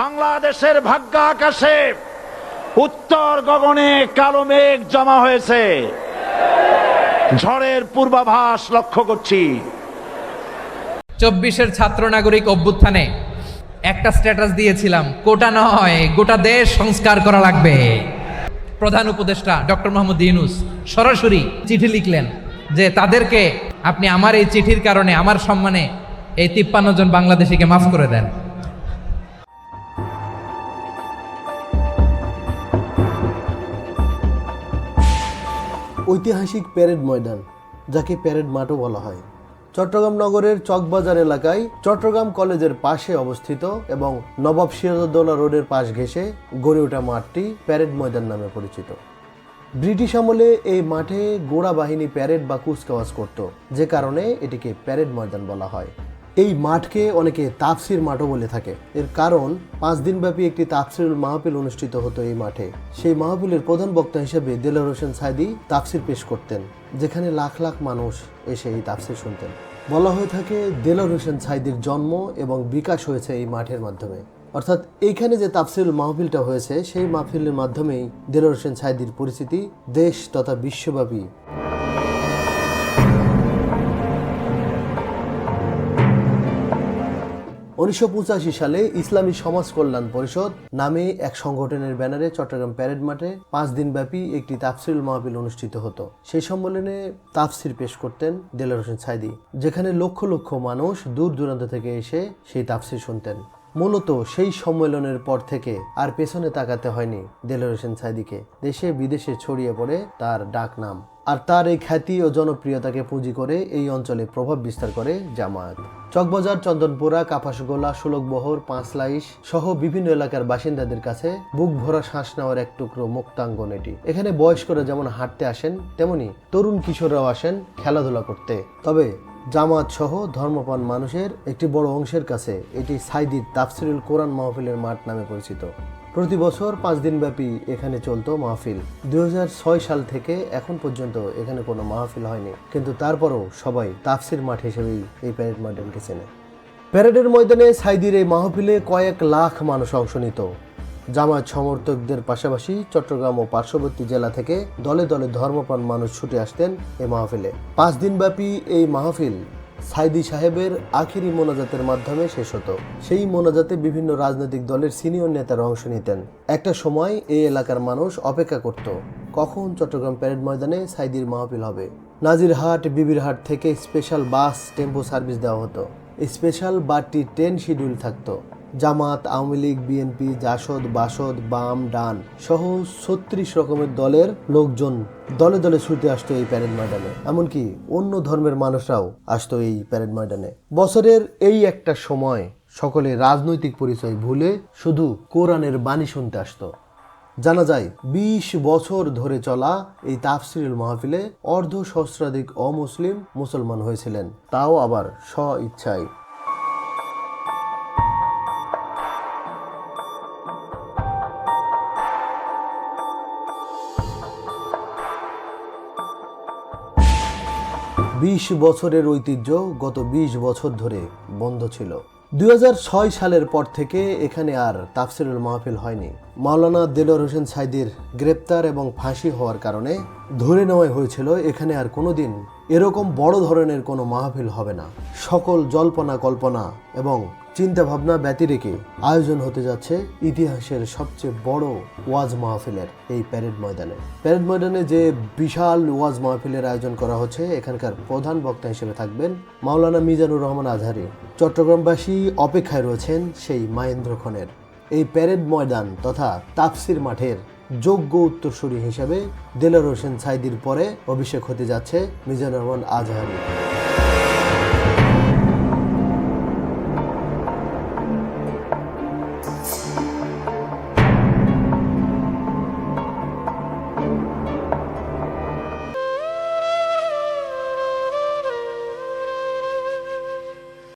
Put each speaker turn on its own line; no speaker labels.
বাংলাদেশের ভাগ্য আকাশে উত্তর গগনে কালো মেঘ জমা হয়েছে। ঝড়ের পূর্বাভাস লক্ষ্য করছি।
চব্বিশের ছাত্র নাগরিক অভ্যুত্থানে একটা স্ট্যাটাস দিয়েছিলাম কোটা নয়, গোটা দেশ সংস্কার করা লাগবে। প্রধান উপদেষ্টা ডক্টর মোহাম্মদ ইউনুস সরাসরি চিঠি লিখলেন যে, তাদেরকে আপনি আমার এই চিঠির কারণে, আমার সম্মানে এই তিপ্পান্ন জন বাংলাদেশিকে মাফ করে দেন।
ঐতিহাসিক প্যারেড ময়দান, যাকে প্যারেড মাঠও বলা হয়। চট্টগ্রাম নগরের চকবাজার এলাকায় চট্টগ্রাম কলেজের পাশে অবস্থিত এবং নবাব সিরাজউদ্দৌলা রোডের পাশ ঘেঁষে গড়ে ওঠা মাঠটি প্যারেড ময়দান নামে পরিচিত। ব্রিটিশ আমলে এই মাঠে গোড়া বাহিনী প্যারেড বা কুচকাওয়াজ করত, যে কারণে এটিকে প্যারেড ময়দান বলা হয়। এই মাঠকে অনেকে তাফসির মাঠও বলে থাকে। এর কারণ, পাঁচ দিনব্যাপী একটি তাফসিরুল মাহফিল অনুষ্ঠিত হতো এই মাঠে। সেই মাহফিলের প্রধান বক্তা হিসেবে দেলোয়ার হোসেন সাইদি তাফসির পেশ করতেন, যেখানে লাখ লাখ মানুষ এসে এই তাফসির শুনতেন। বলা হয়ে থাকে দেলোয়ার হোসেন সাইদির জন্ম এবং বিকাশ হয়েছে এই মাঠের মাধ্যমে। অর্থাৎ এইখানে যে তাফসিরুল মাহফিলটা হয়েছে, সেই মাহফিলের মাধ্যমেই দেলোয়ার হোসেন সাইদির পরিচিতি দেশ তথা বিশ্বব্যাপী উনিশশো পঁচাশি সালে ইসলামী সমাজ কল্যাণ পরিষদ নামে এক সংগঠনের ব্যানারে চট্টগ্রাম প্যারেড মাঠে পাঁচ দিন ব্যাপী একটি তাফসিরুল মাহফিল অনুষ্ঠিত হতো। সেই সম্মেলনে তাফসির পেশ করতেন দেলার হোসেন সাইদি, যেখানে লক্ষ লক্ষ মানুষ দূর দূরান্ত থেকে এসে সেই তাফসির শুনতেন। মূলত সেই সম্মেলনের পর থেকে আর পেছনে তাকাতে হয়নি দেলার হোসেন সাইদিকে। দেশে বিদেশে ছড়িয়ে পড়ে তার ডাক নাম। আর তার এই খ্যাতি ও জনপ্রিয়তাকে পুঁজি করে এই অঞ্চলে প্রভাব বিস্তার করে জামায়াত। চকবাজার, চন্দনপুরা, কাপাসগোলা, সুলকবহর, পাঁচলাইশ সহ বিভিন্ন এলাকার বাসিন্দাদের কাছে বুক ভরা শ্বাস নেওয়ার এক টুকরো মুক্তাঙ্গন এটি। এখানে বয়স্করা যেমন হাঁটতে আসেন, তেমনি তরুণ কিশোররাও আসেন খেলাধুলা করতে। তবে জামাত সহ ধর্মপান মানুষের একটি বড় অংশের কাছে এটি সাইদির তাফসিরুল কোরআন মাহফিলের মাঠ নামে পরিচিত। প্রতি বছর পাঁচ দিনব্যাপী এখানে চলতো মাহফিল। দুই হাজার ছয় সাল থেকে এখন পর্যন্ত এখানে কোনো মাহফিল হয়নি। কিন্তু তারপরও সবাই তাফসির মাঠ হিসেবেই এই প্যারেড ময়দানকে চেনে। প্যারেডের ময়দানে সাইদির এই মাহফিলে কয়েক লাখ মানুষ অংশ নিত। জামায়াত সমর্থকদের পাশাপাশি চট্টগ্রাম ও পার্শ্ববর্তী জেলা থেকে দলে দলে ধর্মপ্রাণ মানুষ ছুটে আসতেন এই মাহফিলে। পাঁচ দিনব্যাপী এই মাহফিল সাইদি সাহেবের আখিরি মোনাজাতের মাধ্যমে শেষ হতো। সেই মোনাজাতে বিভিন্ন রাজনৈতিক দলের সিনিয়র নেতারা অংশ নিতেন। একটা সময় এই এলাকার মানুষ অপেক্ষা করত, কখন চট্টগ্রাম প্যারেড ময়দানে সাইদির মাহফিল হবে? নাজিরহাট, বিবিরহাট থেকে স্পেশাল বাস টেম্পো সার্ভিস দেওয়া হতো। স্পেশাল বারটি ট্রেন শিডিউল থাকতো। জামাত, আওয়ামী লীগ, বিএনপি, জাসদ, বাসদ, বাম, ডান সহ ছত্রিশ রকমের দলের লোকজন দলে দলে ছুটে আসতো এই প্যারেড ময়দানে। এমনকি অন্য ধর্মের মানুষরাও আসতো এই প্যারেড ময়দানে। বছরের এই একটা সময় সকলে রাজনৈতিক পরিচয় ভুলে শুধু কোরআনের বাণী শুনতে আসতো। জানা যায়, বিশ বছর ধরে চলা এই তাফসিরুল মাহফিলে অর্ধ সহস্রাধিক অমুসলিম মুসলমান হয়েছিলেন। তাও আবার স্ব ইচ্ছায়। বিশ বছরের ঐতিহ্য গত বিশ বছর ধরে বন্ধ ছিল। দুই হাজার ছয় সালের পর থেকে এখানে আর তাফসিরুল মাহফিল হয়নি। মাওলানা দেলোর হোসেন সাইদির গ্রেপ্তার এবং ফাঁসি হওয়ার কারণে ধরে নেওয়া হয়েছিল, এখানে আর কোনোদিন এরকম বড় ধরনের কোনো মাহফিল হবে না। সকল জল্পনা কল্পনা এবং চিন্তা ভাবনা ব্যতি রেখে আয়োজন হতে যাচ্ছে ইতিহাসের সবচেয়ে বড় ওয়াজ মাহফিলের এই প্যারেড ময়দানে। প্যারেড ময়দানে যে বিশাল ওয়াজ মাহফিলের আয়োজন করা হচ্ছে, এখানকার প্রধান বক্তা হিসেবে থাকবেন মাওলানা মিজানুর রহমান আজহারি। চট্টগ্রামবাসী অপেক্ষায় রয়েছেন সেই মাহেন্দ্র খনের এই প্যারেড ময়দান তথা তাফসির মাঠের যোগ্য উত্তরসূরি হিসেবে দেলার হোসেন সাইদির পরে অভিষেক হতে যাচ্ছে মিজানুর রহমান আজহারি।